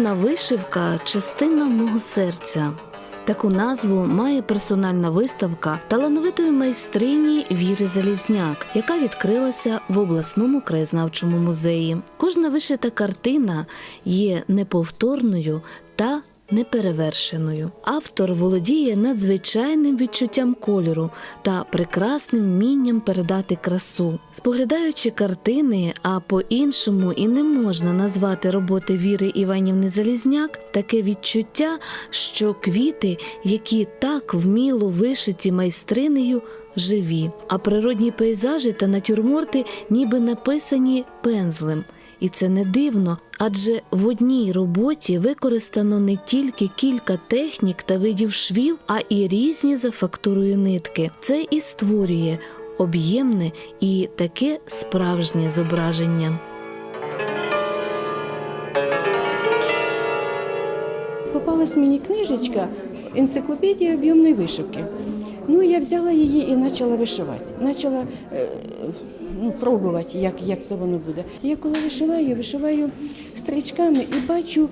І вишивка частина мого серця. Таку назву має персональна виставка талановитої майстрині Віри Залізняк, яка відкрилася в обласному краєзнавчому музеї. Кожна вишита картина є неповторною та неперевершеною. Автор володіє надзвичайним відчуттям кольору та прекрасним вмінням передати красу. Споглядаючи картини, а по-іншому і не можна назвати роботи Віри Іванівни Залізняк, таке відчуття, що квіти, які так вміло вишиті майстринею, живі, а природні пейзажі та натюрморти ніби написані пензлем. І це не дивно, адже в одній роботі використано не тільки кілька технік та видів швів, а і різні за фактурою нитки. Це і створює об'ємне і таке справжнє зображення. Попалась мені книжечка енциклопедія об'ємної вишивки. Ну, я взяла її і почала вишивати. Почала е, ну, пробувати, як, як це воно буде. Я коли вишиваю, вишиваю стрічками і бачу,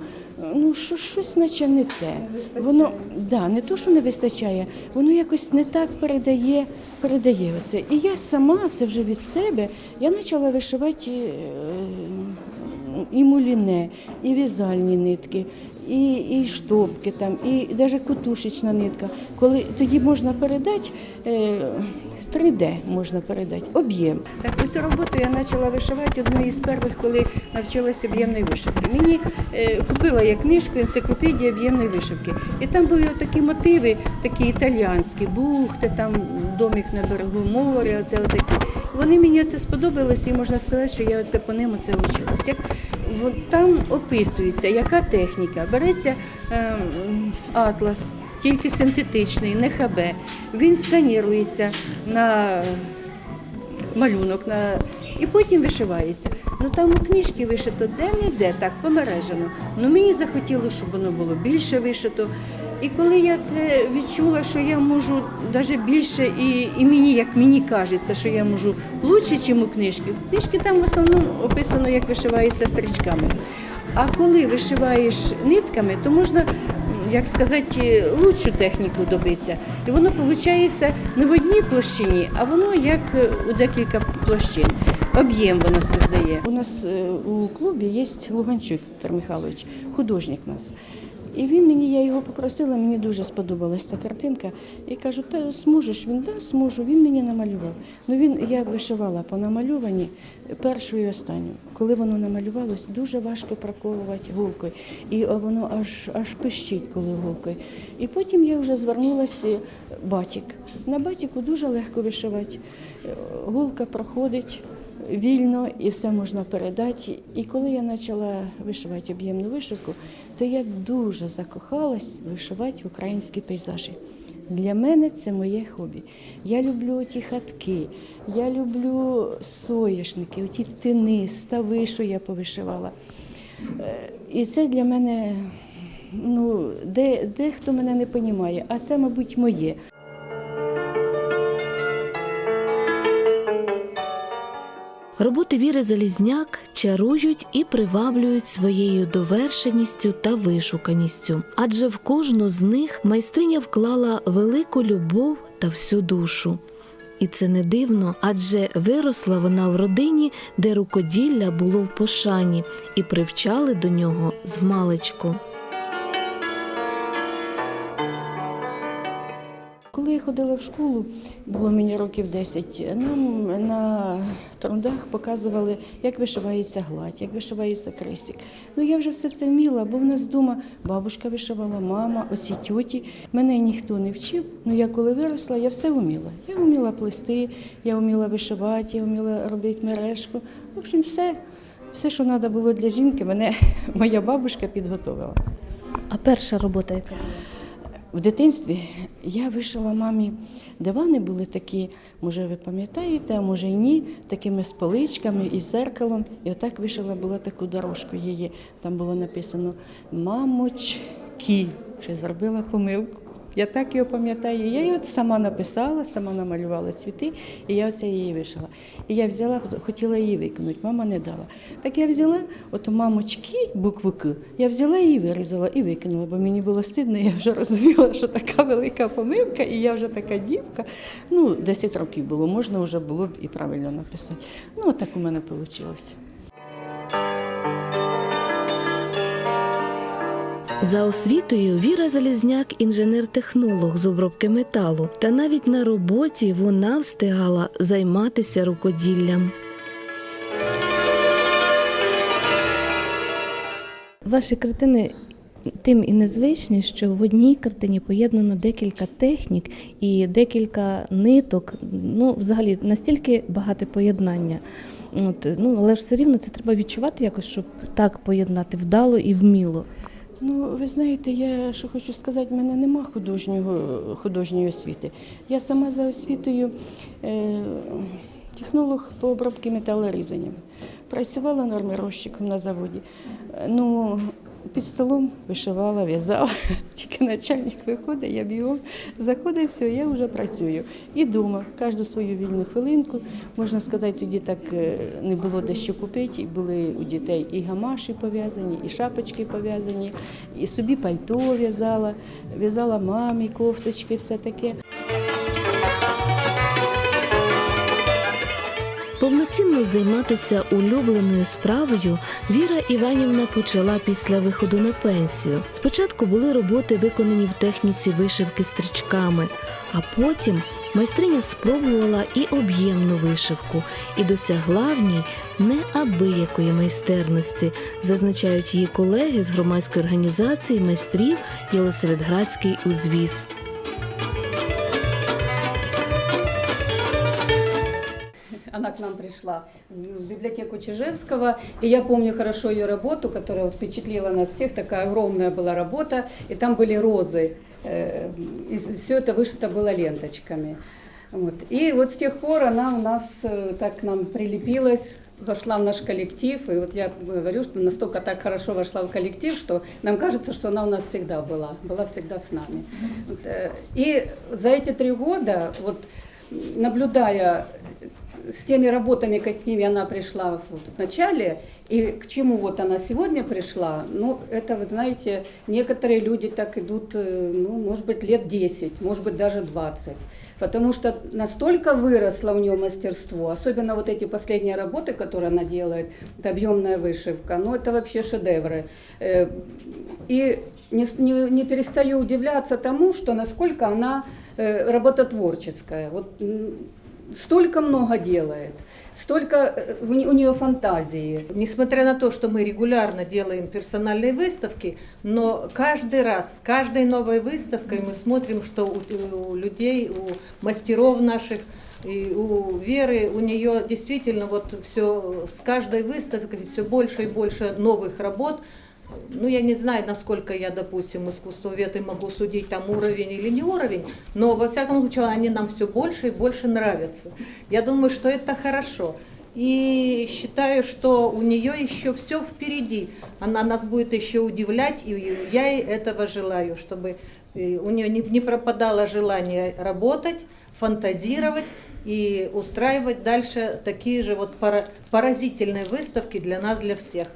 ну, що щось наче не те. Воно да, не то, що не вистачає, воно якось не так передає, передає оце. І я сама, це вже від себе, я почала вишивати е, і муліне, і в'язальні нитки, і, і штопки там, і навіть кутушечна нитка. Коли тоді можна передати. Е, 3D можна передати, об'єм. Так, ось роботу я почала вишивати одну із перших, коли навчилася об'ємної вишивки. Мені е, купила я книжку енциклопедія об'ємної вишивки. І там були такі мотиви, такі італіянські, бухти, там домик на берегу моря, оце отакі. Вони мені це сподобалося, і можна сказати, що я оце по ним оце вчилась. Як там описується, яка техніка. Береться ем, атлас, тільки синтетичний, не ХБ. Він сканірується на малюнок на... і потім вишивається. Ну там у книжці вишито де-не-де, так помережено. Ну мені захотілося, щоб воно було більше вишито. І коли я це відчула, що я можу навіть більше, і, і мені, як мені кажеться, що я можу краще, ніж у книжці. В книжці там в основному описано, як вишивається стрічками. А коли вишиваєш нитками, то можна, як сказати, лучшу техніку добитися. І воно виходить не в одній площині, а воно як е, у декілька площин. Об'єм воно создає. У нас е, у клубі є Луганчук Віктор Михайлович, художник у нас. І він мені, я його попросила, мені дуже сподобалась та картинка. І кажу, та зможеш? Він да, зможу. Він мені намалював. Ну він я вишивала по намальовані першу і останню. Коли воно намалювалось, дуже важко проколувати голкою. І воно аж аж пищить, коли голкою. І потім я вже звернулася батік. На батіку дуже легко вишивати. Е, Голка проходить вільно і все можна передати. І коли я почала вишивати об'ємну вишивку, то я дуже закохалась вишивати українські пейзажі. Для мене це моє хобі. Я люблю ті хатки, я люблю соняшники, оті тини, стави, що я повишивала. Е, І це для мене, ну, де, дехто мене не розуміє, а це, мабуть, моє. Роботи Віри Залізняк чарують і приваблюють своєю довершеністю та вишуканістю, адже в кожну з них майстриня вклала велику любов та всю душу. І це не дивно, адже виросла вона в родині, де рукоділля було в пошані, і привчали до нього з. Ходила в школу, було мені років 10, нам на трундах показували, як вишивається гладь, як вишивається крестик. Ну я вже все це вміла, бо в нас вдома бабушка вишивала, мама, оці тьоті. Мене ніхто не вчив. Ну я коли виросла, я все вміла. Я вміла плести, я вміла вишивати, я вміла робити мережку. В общем, все, все, що треба було для жінки, мене моя бабушка підготувала. А перша робота, яка була? В дитинстві я вишила мамі дивани були такі, може ви пам'ятаєте, а може й ні, такими з поличками і зеркалом. І отак вишила була таку дорожку її. Там було написано Мамочки. Ще зробила помилку. Я так його пам'ятаю. Я його сама написала, сама намалювала цвіти, і я оце її вишила. І я взяла, хотіла її викинути, мама не дала. Так я взяла, от мамочки букву К, я взяла її вирізала і викинула, бо мені було стидно, я вже розуміла, що така велика помилка, і я вже така дівка. Ну, 10 років було, можна вже було б і правильно написати. Ну, от так у мене вийшло. За освітою Віра Залізняк інженер-технолог з обробки металу, та навіть на роботі вона встигала займатися рукоділлям. Ваші картини тим і незвичні, що в одній картині поєднано декілька технік і декілька ниток. Ну, взагалі, настільки багате поєднання. От, ну, але ж все рівно це треба відчувати якось, щоб так поєднати вдало і вміло. Ну, ви знаєте, я що хочу сказати, в мене нема художнього, художньої освіти. Я сама за освітою е, технолог по обробці металорізання. Працювала нормировщиком на заводі. Е, Ну, під столом вишивала, в'язала. Тільки начальник виходить, я бігом заходить, все, я вже працюю. І дома, кожну свою вільну хвилинку, можна сказати, тоді так е, не було де що купити, були у дітей і гамаші пов'язані, і шапочки пов'язані, і собі пальто в'язала, в'язала мамі кофточки, все таке. Повноцінно займатися улюбленою справою Віра Іванівна почала після виходу на пенсію. Спочатку були роботи, виконані в техніці вишивки стрічками, а потім майстриня спробувала і об'ємну вишивку і досягла в ній неабиякої майстерності, зазначають її колеги з громадської організації майстрів Єлисаветградський узвіз. Она к нам пришла в библиотеку Чижевского, и я помню хорошо ее работу, которая вот впечатлила нас всех, такая огромная была работа, и там были розы, э, и все это вышито было ленточками. Вот. И вот с тех пор она у нас э, так к нам прилепилась, вошла в наш коллектив, и вот я говорю, что настолько так хорошо вошла в коллектив, что нам кажется, что она у нас всегда была, была всегда с нами. Вот, э, И за эти три года, вот наблюдая с теми работами, какими она пришла вот в начале, и к чему вот она сегодня пришла, ну, это, вы знаете, некоторые люди так идут, э, ну, может быть, лет 10, может быть, даже 20. Потому что настолько выросло у нее мастерство, особенно вот эти последние работы, которые она делает, это объемная вышивка, ну, это вообще шедевры. Э, И не, не, не перестаю удивляться тому, что насколько она э, работотворческая. Вот столько много делает, столько э, у не- у нее фантазии. Несмотря на то, что мы регулярно делаем персональные выставки, но каждый раз, с каждой новой выставкой мы смотрим, что у, у людей, у мастеров наших, и у Веры, у нее действительно вот все с каждой выставкой все больше и больше новых работ. Ну, я не знаю, насколько я, допустим, искусствовед и могу судить там уровень или не уровень, но во всяком случае они нам все больше и больше нравятся. Я думаю, что это хорошо. И считаю, что у нее еще все впереди. Она нас будет еще удивлять, и я ей этого желаю, чтобы э, у нее не, пропадало желание работать, фантазировать и устраивать дальше такие же вот поразительные выставки для нас, для всех.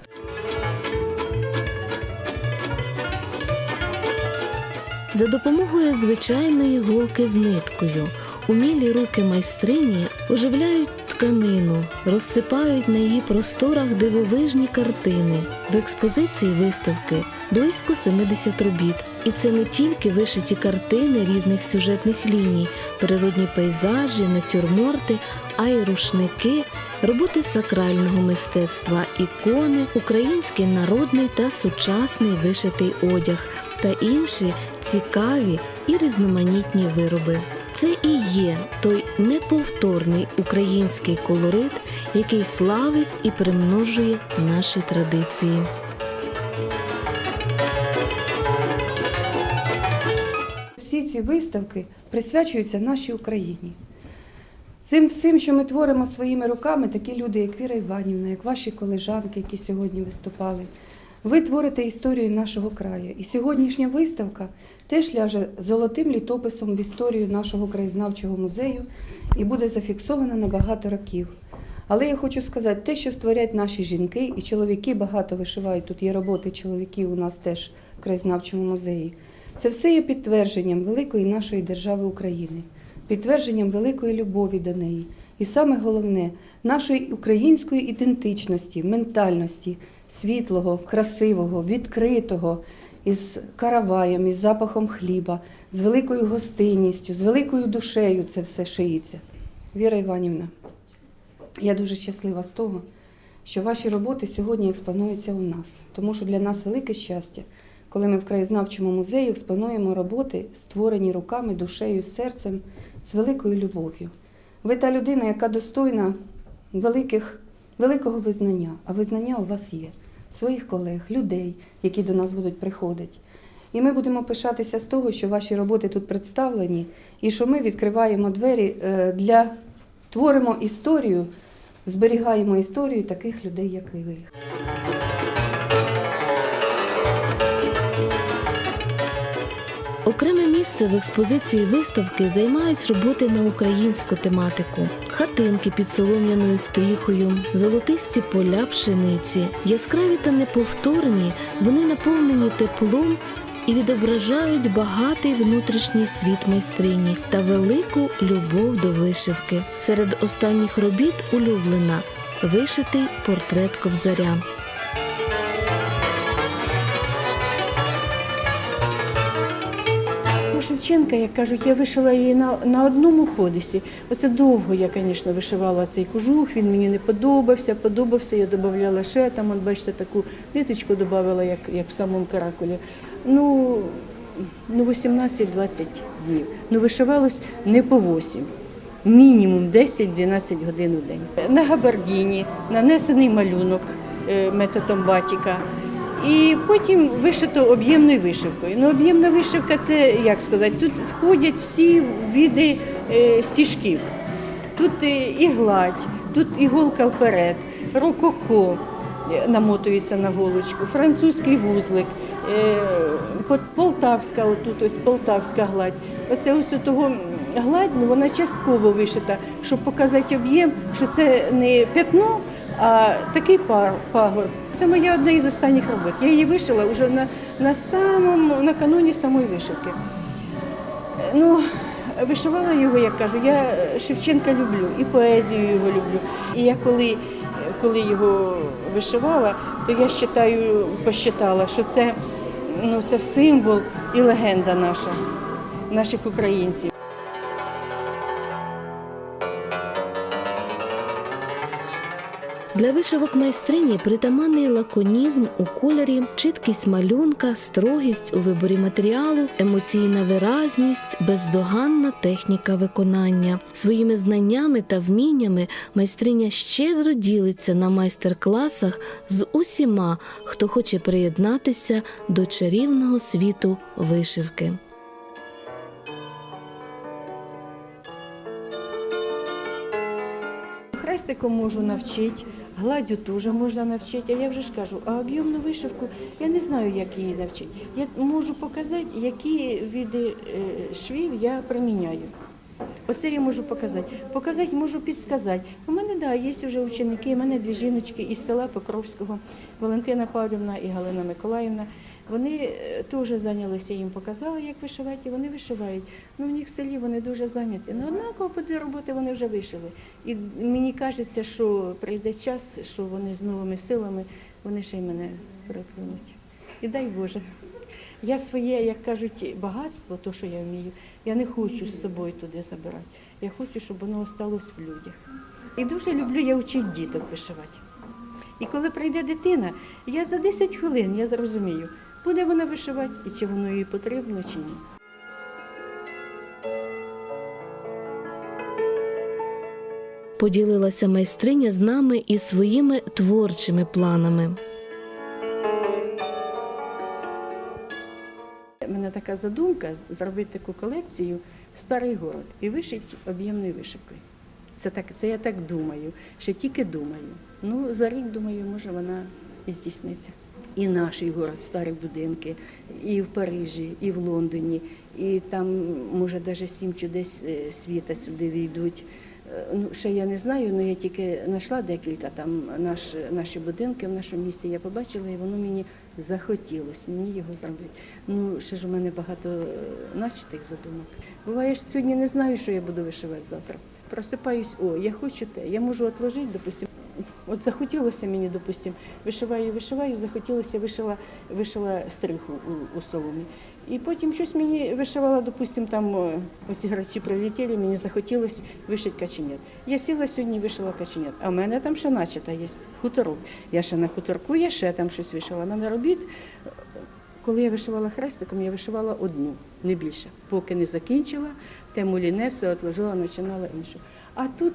За допомогою звичайної голки з ниткою умілі руки майстрині оживляють тканину, розсипають на її просторах дивовижні картини. В експозиції виставки близько 70 робіт. І це не тільки вишиті картини різних сюжетних ліній, природні пейзажі, натюрморти, а й рушники, роботи сакрального мистецтва, ікони, український народний та сучасний вишитий одяг та інші цікаві і різноманітні вироби. Це і є той неповторний український колорит, який славить і примножує наші традиції. Всі ці виставки присвячуються нашій Україні. Цим всім, що ми творимо своїми руками, такі люди, як Віра Іванівна, як ваші колежанки, які сьогодні виступали, Ви творите історію нашого краю. І сьогоднішня виставка теж ляже золотим літописом в історію нашого краєзнавчого музею і буде зафіксована на багато років. Але я хочу сказати, те, що створять наші жінки, і чоловіки багато вишивають, тут є роботи чоловіків у нас теж в краєзнавчому музеї. Це все є підтвердженням великої нашої держави України, підтвердженням великої любові до неї. І саме головне нашої української ідентичності, ментальності, світлого, красивого, відкритого, із караваєм, із запахом хліба, з великою гостинністю, з великою душею це все шиється. Віра Іванівна, я дуже щаслива з того, що ваші роботи сьогодні експонуються у нас, тому що для нас велике щастя, коли ми в краєзнавчому музеї експонуємо роботи, створені руками, душею, серцем, з великою любов'ю. Ви та людина, яка достойна великих, великого визнання, а визнання у вас є своїх колег, людей, які до нас будуть приходити. І ми будемо пишатися з того, що ваші роботи тут представлені, і що ми відкриваємо двері е, для творимо історію, зберігаємо історію таких людей, як і ви. Окреме місце в експозиції виставки займають роботи на українську тематику: хатинки під солом'яною стріхою, золотисті поля пшениці, яскраві та неповторні, вони наповнені теплом і відображають багатий внутрішній світ майстрині та велику любов до вишивки. Серед останніх робіт улюблена вишитий портрет кобзаря. Шевченка, як кажуть, я вишила її на, на одному подисі. Оце довго я, звісно, вишивала цей кожух, він мені не подобався, подобався, я додавала ще там, от бачите, таку ниточку додавала, як, як в самому каракулі. Ну, ну 18-20 днів. Ну, вишивалось не по 8. Мінімум 10-12 годин у день. На габардіні нанесений малюнок е, методом батіка. І потім вишито об'ємною вишивкою. Ну, об'ємна вишивка це як сказати, тут входять всі види е, стіжків. Тут е, і гладь, тут іголка вперед, рококо е, намотується на голочку, французький вузлик, полтавська, отут ось полтавська гладь. Оце ось того гладь, ну вона частково вишита, щоб показати об'єм, що це не п'ятно, а такий пар, пагор. Це моя одна із останніх робот. Я її вишила вже на, на самому накануні самої вишивки. Ну, вишивала його, як кажу, я Шевченка люблю і поезію його люблю. І я коли, коли його вишивала, то я вважаю, посчитала, що це, ну, це символ і легенда наша, наших українців. Для вишивок майстрині притаманний лаконізм у кольорі, чіткість малюнка, строгість у виборі матеріалу, емоційна виразність, бездоганна техніка виконання. Своїми знаннями та вміннями майстриня щедро ділиться на майстер-класах з усіма, хто хоче приєднатися до чарівного світу вишивки. Хрестиком можу навчити, гладдю теж можна навчити, а я вже ж кажу, а об'ємну вишивку я не знаю, як її навчити. Я можу показати, які види е, швів я приміняю. Оце я можу показати. Показати можу підсказати. У мене да, є вже ученики, у мене дві жіночки із села Покровського, Валентина Павлівна і Галина Миколаївна. Вони е, теж зайнялися, їм показали, як вишивати, і вони вишивають. Ну, в них в селі вони дуже зайняті. Ну, однаково по дві роботи вони вже вишили. І мені кажеться, що прийде час, що вони з новими силами, вони ще й мене переплюнуть. І дай Боже. Я своє, як кажуть, багатство, то, що я вмію, я не хочу з собою туди забирати. Я хочу, щоб воно осталось в людях. І дуже люблю я вчити діток вишивати. І коли прийде дитина, я за 10 хвилин я зрозумію, буде вона вишивати і чи воно їй потрібно, чи ні. Поділилася майстриня з нами і своїми творчими планами. У мене така задумка зробити таку колекцію Старий город і вишити об'ємною вишивкою. Це так, це я так думаю, ще тільки думаю. Ну, за рік, думаю, може вона і здійсниться. І наш город, старі будинки, і в Парижі, і в Лондоні, і там, може, навіть сім чудес е, світа сюди війдуть. Е, Ну, ще я не знаю, але я тільки знайшла декілька там наш, наші будинки в нашому місті. Я побачила, і воно мені захотілося мені його зробити. Ну, ще ж у мене багато е, начатих задумок. Буває, що сьогодні не знаю, що я буду вишивати завтра. Просипаюсь, о, я хочу те, я можу відложити, допустим. От захотілося мені, допустим, вишиваю, вишиваю, захотілося, вишила, вишила стриху у, у соломі. І потім щось мені вишивала, допустим, там ось грачі прилетіли, мені захотілося вишити каченят. Я сіла сьогодні і вишила каченят, а в мене там ще начата є, хуторок. Я ще на хуторку, я ще там щось вишила. На робіт, коли я вишивала хрестиком, я вишивала одну, не більше. Поки не закінчила, те муліне, все відложила, починала іншу. А тут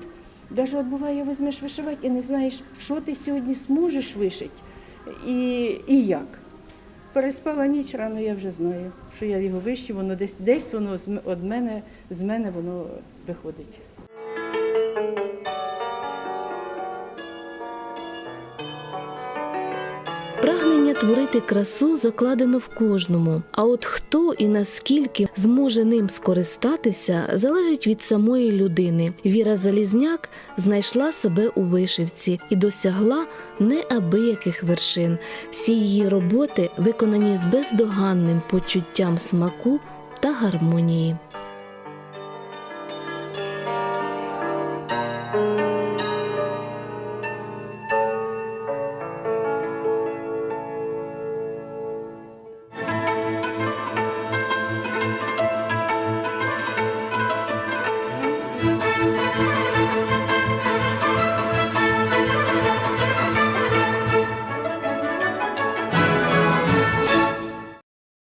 навіть от буває, візьмеш вишивати і не знаєш, що ти сьогодні зможеш вишити і, і як. Переспала ніч, рано я вже знаю, що я його вишив, воно десь десь воно з мене, з мене воно виходить. Творити красу закладено в кожному. А от хто і наскільки зможе ним скористатися, залежить від самої людини. Віра Залізняк знайшла себе у вишивці і досягла неабияких вершин. Всі її роботи виконані з бездоганним почуттям смаку та гармонії.